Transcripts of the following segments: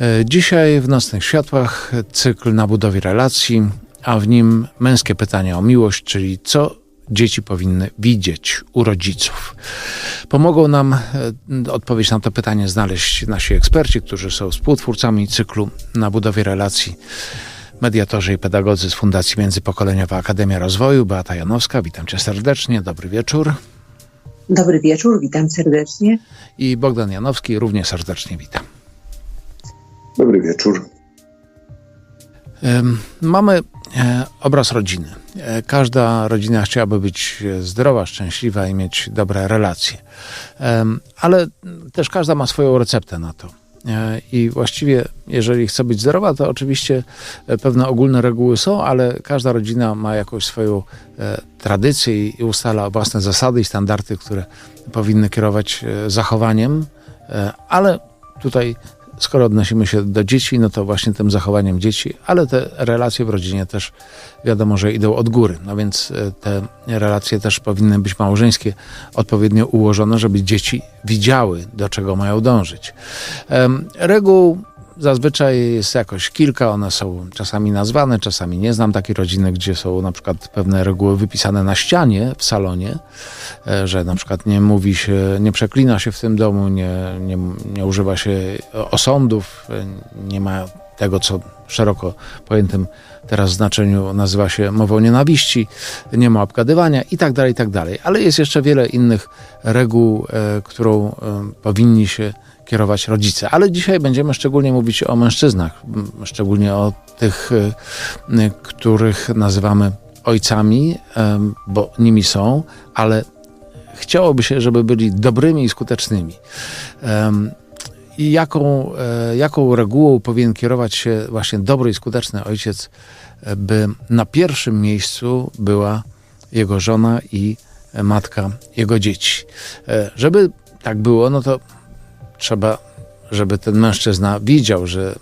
E, Dzisiaj w Nocnych Światłach cykl na budowie relacji, a w nim męskie pytania o miłość, czyli co dzieci powinny widzieć u rodziców. Pomogą nam e, odpowiedź na to pytanie znaleźć nasi eksperci, którzy są współtwórcami cyklu na budowie relacji. Mediatorzy i pedagodzy z Fundacji Międzypokoleniowa Akademia Rozwoju, Beata Janowska, witam cię serdecznie, dobry wieczór. Dobry wieczór, witam serdecznie. I Bogdan Janowski, również serdecznie witam. Dobry wieczór. Mamy e, obraz rodziny. E, Każda rodzina chciałaby być e, zdrowa, szczęśliwa i mieć dobre relacje. Ale też każda ma swoją receptę na to. I właściwie, jeżeli chce być zdrowa, to oczywiście pewne ogólne reguły są, ale każda rodzina ma jakąś swoją tradycję i ustala własne zasady i standardy, które powinny kierować zachowaniem. Ale tutaj skoro odnosimy się do dzieci, no to właśnie tym zachowaniem dzieci, ale te relacje w rodzinie też wiadomo, że idą od góry. No więc e, te relacje też powinny być małżeńskie, odpowiednio ułożone, żeby dzieci widziały, do czego mają dążyć. Reguł zazwyczaj jest jakoś kilka, one są czasami nazwane, czasami nie znam takiej rodziny, gdzie są na przykład pewne reguły wypisane na ścianie w salonie, e, że na przykład nie mówi się, nie przeklina się w tym domu, nie, nie, nie używa się osądów, e, nie ma tego, co szeroko pojętym teraz znaczeniu nazywa się mową nienawiści, nie ma obgadywania i tak dalej, i tak dalej. Ale jest jeszcze wiele innych reguł, e, którą powinni się kierować rodzice. Ale dzisiaj będziemy szczególnie mówić o mężczyznach, szczególnie o tych, e, e, których nazywamy ojcami, bo nimi są, ale chciałoby się, żeby byli dobrymi i skutecznymi. I jaką, e, jaką regułą powinien kierować się właśnie dobry i skuteczny ojciec, by na pierwszym miejscu była jego żona i matka jego dzieci. E, Żeby tak było, no to trzeba, żeby ten mężczyzna widział, że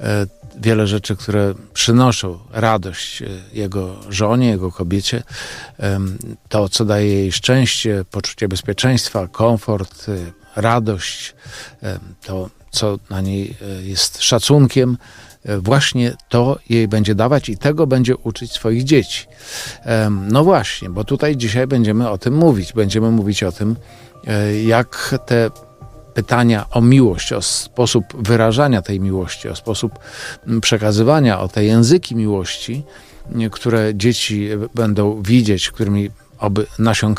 e, wiele rzeczy, które przynoszą radość e, jego żonie, jego kobiecie, to, co daje jej szczęście, poczucie bezpieczeństwa, komfort, e, radość, to, co na niej jest szacunkiem, właśnie to jej będzie dawać i tego będzie uczyć swoich dzieci. No właśnie, bo tutaj dzisiaj będziemy o tym mówić. Będziemy mówić o tym, jak te pytania o miłość, o sposób wyrażania tej miłości, o sposób mm, przekazywania, o te języki miłości, które dzieci będą widzieć, którymi oby nasiąkają